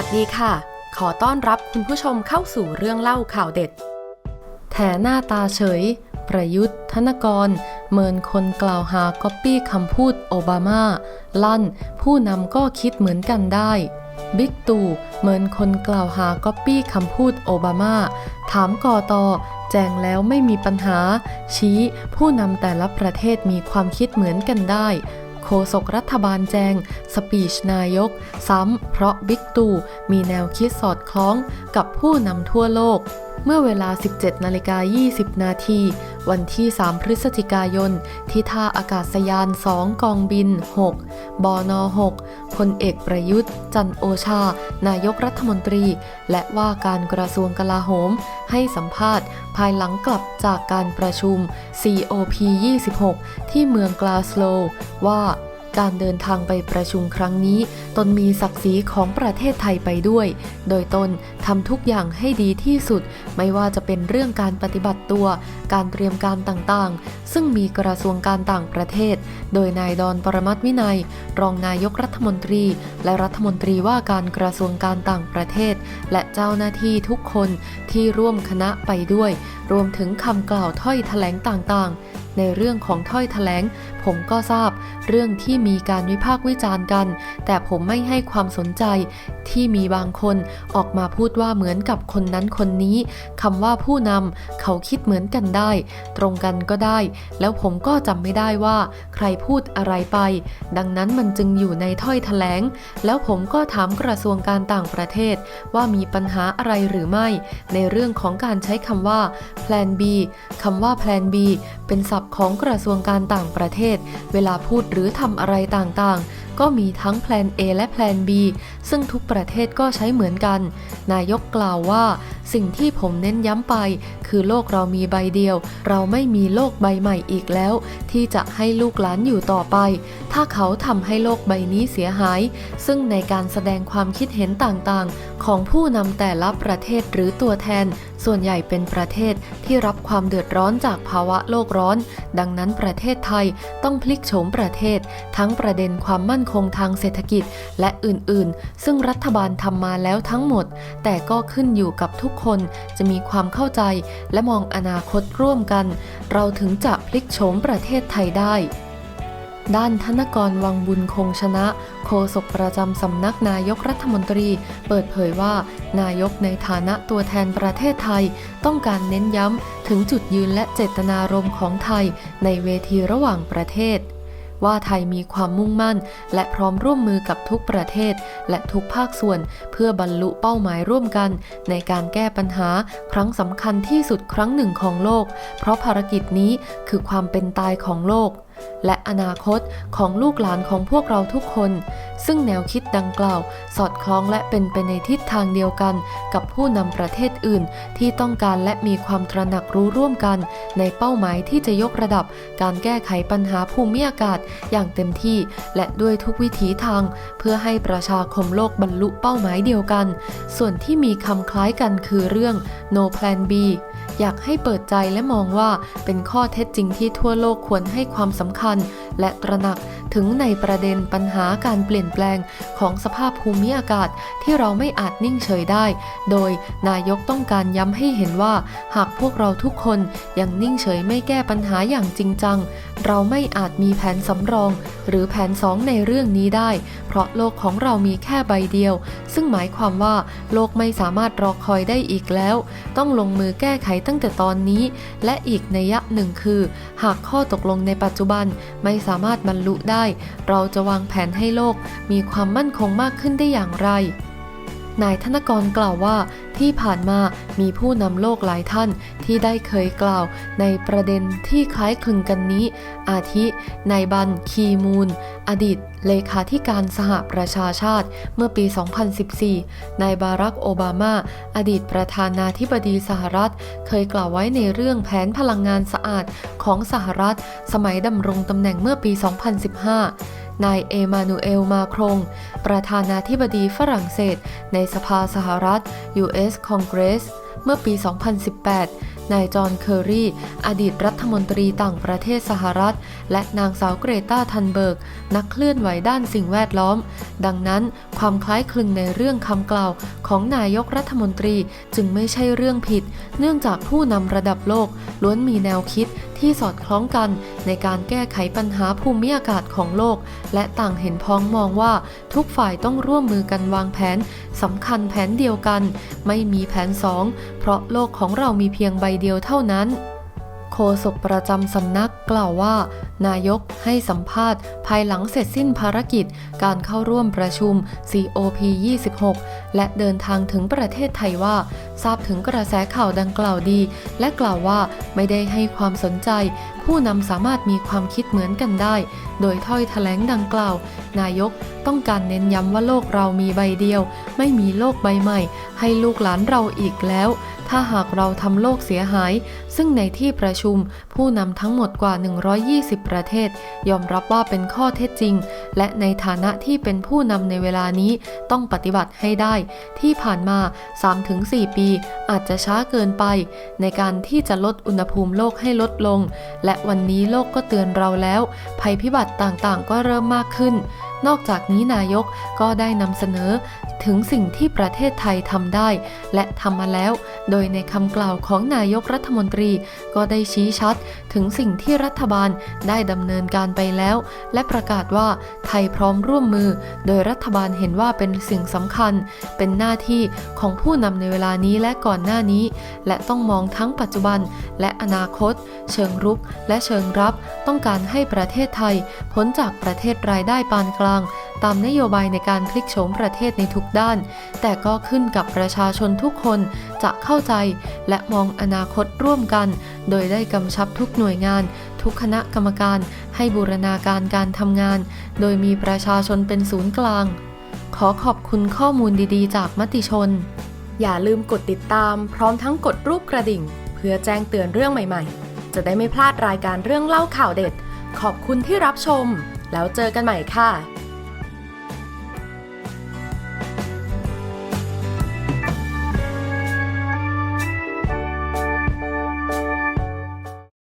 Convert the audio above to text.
วัสดีค่ะ ขอต้อนรับคุณผู้ชมเข้าสู่เรื่องเล่าข่าวเด็ด แถหน้าตาเฉย ประยุทธ์ ธนกร เมินคนกล่าวหาก๊อปปี้คำพูดโอบามา ลั่น ผู้นำก็คิดเหมือนกันได้ บิ๊กตู่เมินคนกล่าวหาก๊อปปี้คำพูดโอบามา ถามกอตอแจงแล้วไม่มีปัญหา ชี้ผู้นำแต่ละประเทศมีความคิดเหมือนกันได้ โฆษกรัฐบาลแจง สปีชนายก ซ้ำเพราะบิ๊กตู่มีแนวคิดสอดคล้องกับผู้นำทั่วโลก เมื่อเวลา 17นาฬิกา20 นาที วันที่ 3 พฤศจิกายน ที่ท่าอากาศยาน 2 กองบิน 6 บน 6 พลเอกประยุทธ์ จันโอชา นายกรัฐมนตรี และว่าการกระทรวงกลาโหม ให้สัมภาษณ์ ภายหลังกลับจากการประชุม COP 26 ที่เมืองกลาสโลว่า การเดินทางไปประชุมครั้งนี้ ตนมีศักดิ์ศรีของประเทศไทยไปด้วย โดยตนทำทุกอย่างให้ดีที่สุด ไม่ว่าจะเป็นเรื่องการปฏิบัติตัว การเตรียมการต่างๆ ซึ่งมีกระทรวงการต่างประเทศ โดยนายดอนปรมัตถ์วินัย รองนายกรัฐมนตรี และรัฐมนตรีว่าการกระทรวงการต่างประเทศ และเจ้าหน้าที่ทุกคนที่ร่วมคณะไปด้วย รวมถึงคำกล่าวถ้อยแถลงต่างๆ ในเรื่องของถ้อยแถลง ผมก็ทราบเรื่องที่มีการวิพากษ์วิจารณ์กัน แต่ผมไม่ให้ความสนใจที่มีบางคนออกมาพูดว่าเหมือนกับคนนั้นคนนี้คำว่าผู้นำเขาคิดเหมือนกันได้ ตรงกันก็ได้ แล้วผมก็จำไม่ได้ว่าใครพูดอะไรไป ดังนั้นมันจึงอยู่ในถ้อยแถลง แล้วผมก็ถามกระทรวงการต่างประเทศ ว่ามีปัญหาอะไรหรือไม่ ในเรื่องของการใช้คำว่า plan B คำว่า plan B เป็นศัพท์ของกระทรวงการต่างประเทศ เวลาพูดหรือทำอะไรต่างๆ ก็มีทั้ง plan A และ plan B ซึ่งทุกประเทศก็ใช้เหมือนกัน นายกกล่าวว่า สิ่งที่ผมเน้นย้ำไป คือโลกเรามีใบเดียว เราไม่มีโลกใบใหม่อีกแล้ว ที่จะให้ลูกหลานอยู่ต่อไป ถ้าเขาทำให้โลกใบนี้เสียหาย ซึ่งในการแสดงความคิดเห็นต่างๆ ของผู้นำแต่ละประเทศหรือตัวแทน ส่วนใหญ่เป็นประเทศที่รับความเดือดร้อนจากภาวะโลกร้อน ดังนั้นประเทศไทยต้องพลิกโฉมประเทศ ทั้งประเด็นความมั่นคงทางเศรษฐกิจและอื่นๆ ซึ่งรัฐบาลทำมาแล้วทั้งหมด แต่ก็ขึ้นอยู่กับทุกคนจะมีความเข้าใจและมองอนาคตร่วมกัน เราถึงจะพลิกโฉมประเทศไทยได้ด้านธนกรวังบุญคงชนะ โฆษกประจำสำนักนายกรัฐมนตรี เปิดเผยว่า นายกในฐานะตัวแทนประเทศไทย ต้องการเน้นย้ำถึงจุดยืนและเจตนารมณ์ของไทยในเวทีระหว่างประเทศ ว่าไทยมีความมุ่งมั่น และพร้อมร่วมมือกับทุกประเทศ และทุกภาคส่วน เพื่อบรรลุเป้าหมายร่วมกัน ในการแก้ปัญหาครั้งสำคัญที่สุดครั้งหนึ่งของโลก เพราะภารกิจนี้คือความเป็นตายของโลก และอนาคตของลูกหลานของพวกเราทุกคน ซึ่งแนวคิดดังกล่าว สอดคล้องและเป็นไปในทิศทางเดียวกัน กับผู้นำประเทศอื่น ที่ต้องการและมีความตระหนักรู้ร่วมกัน ในเป้าหมายที่จะยกระดับ การแก้ไขปัญหาภูมิอากาศอย่างเต็มที่ และด้วยทุกวิถีทาง เพื่อให้ประชาคมโลกบรรลุเป้าหมายเดียวกัน ส่วนที่มีคำคล้ายกันคือเรื่อง no plan B อยากให้เปิดใจและมองว่าเป็นข้อเท็จจริงที่ทั่วโลกควรให้ความสำคัญ และตระหนักถึงในประเด็นปัญหาการเปลี่ยนแปลงของสภาพภูมิอากาศที่เราไม่อาจนิ่งเฉยได้ โดยนายกต้องการย้ำให้เห็นว่า หากพวกเราทุกคนยังนิ่งเฉยไม่แก้ปัญหาอย่างจริงจัง เราไม่อาจมีแผนสำรอง หรือแผนสองในเรื่องนี้ได้ เพราะโลกของเรามีแค่ใบเดียว ซึ่งหมายความว่าโลกไม่สามารถรอคอยได้อีกแล้ว ต้องลงมือแก้ไขตั้งแต่ตอนนี้ และอีกนัยยะหนึ่งคือ หากข้อตกลงในปัจจุบันไม่สามารถบรรลุได้ เราจะวางแผนให้โลกมีความมั่นคงมากขึ้นได้อย่างไร นายธนกรกล่าวว่าที่ผ่านมามีผู้นำโลกหลายท่านที่ได้เคยกล่าวในประเด็นที่คล้ายคลึงกันนี้ อาทิ นายบัน คีมูล อดีต เลขาธิการสหประชาชาติ เมื่อปี 2014 นายบารักโอบามา อดีตประธานาธิบดีสหรัฐ เคยกล่าวไว้ในเรื่องแผนพลังงานสะอาดของสหรัฐ สมัยดำรงตำแหน่งเมื่อปี 2015 นายเอมานูเอลมาครงประธานาธิบดีฝรั่งเศส ในสภาสหรัฐ U.S. Congress เมื่อปี 2018 นายจอห์น เคอรี อดีตรัฐมนตรีต่างประเทศสหรัฐ และนางสาวเกรตาทันเบิร์ก นักเคลื่อนไหวด้านสิ่งแวดล้อม ดังนั้นความคล้ายคลึงในเรื่องคำกล่าวของนายกรัฐมนตรีจึงไม่ใช่เรื่องผิด เนื่องจากผู้นำระดับโลกล้วนมีแนวคิด ที่สอดคล้องกันในการแก้ไขปัญหาภูมิอากาศของโลก และต่างเห็นพ้องมองว่าทุกฝ่ายต้องร่วมมือกันวางแผนสำคัญแผนเดียวกัน ไม่มีแผนสองเพราะโลกของเรามีเพียงใบเดียวเท่านั้น โฆษกประจำสำนักกล่าวว่า นายกให้สัมภาษณ์ ภายหลังเสร็จสิ้นภารกิจ การเข้าร่วมประชุม COP 26และเดินทางถึงประเทศไทยว่า ทราบถึงกระแสข่าวดังกล่าวดี และกล่าวว่าไม่ได้ให้ความสนใจ ผู้นำสามารถมีความคิดเหมือนกันได้ โดยถ้อยแถลงดังกล่าว นายก ต้องการเน้นย้ำว่าโลกเรามีใบเดียว ไม่มีโลกใบใหม่ ให้ลูกหลานเราอีกแล้ว ถ้าหากเราทำโลกเสียหาย ซึ่งในที่ประชุม ผู้นำทั้งหมดกว่า 120 ประเทศ ยอมรับว่าเป็นข้อเท็จจริง และในฐานะที่เป็นผู้นำในเวลานี้ต้องปฏิบัติให้ได้ ที่ผ่านมา 3-4 ปี อาจจะช้าเกินไป ในการที่จะลดอุณหภูมิโลกให้ลดลง และวันนี้โลกก็เตือนเราแล้ว ภัยพิบัติต่างๆ ก็เริ่มมากขึ้น นอกจากนี้นายกก็ได้นำเสนอ ถึงสิ่งที่ประเทศไทยทำได้ และทำมาแล้ว โดยในคำกล่าวของนายกรัฐมนตรีก็ได้ชี้ชัด ถึงสิ่งที่รัฐบาลได้ดำเนินการไปแล้ว และประกาศว่าไทยพร้อมร่วมมือ โดยรัฐบาลเห็นว่าเป็นสิ่งสำคัญ เป็นหน้าที่ของผู้นำในเวลานี้และก่อนหน้านี้ และต้องมองทั้งปัจจุบันและอนาคต เชิงรุกและเชิงรับ ต้องการให้ประเทศไทยพ้นจากประเทศรายได้ปานกลาง ตามนโยบายในการพลิกโฉมประเทศในทุกด้าน แต่ก็ขึ้นกับประชาชนทุกคนจะเข้าใจและมองอนาคตร่วมกัน โดยได้กำชับทุกหน่วยงาน ทุกคณะกรรมการให้บูรณาการการทำงาน โดยมีประชาชนเป็นศูนย์กลาง ขอขอบคุณข้อมูลดีๆ จากมติชน อย่าลืมกดติดตาม พร้อมทั้งกดรูปกระดิ่ง เพื่อแจ้งเตือนเรื่องใหม่ๆ จะได้ไม่พลาดรายการเรื่องเล่าข่าวเด็ด ขอบคุณที่รับชม แล้วเจอกันใหม่ค่ะ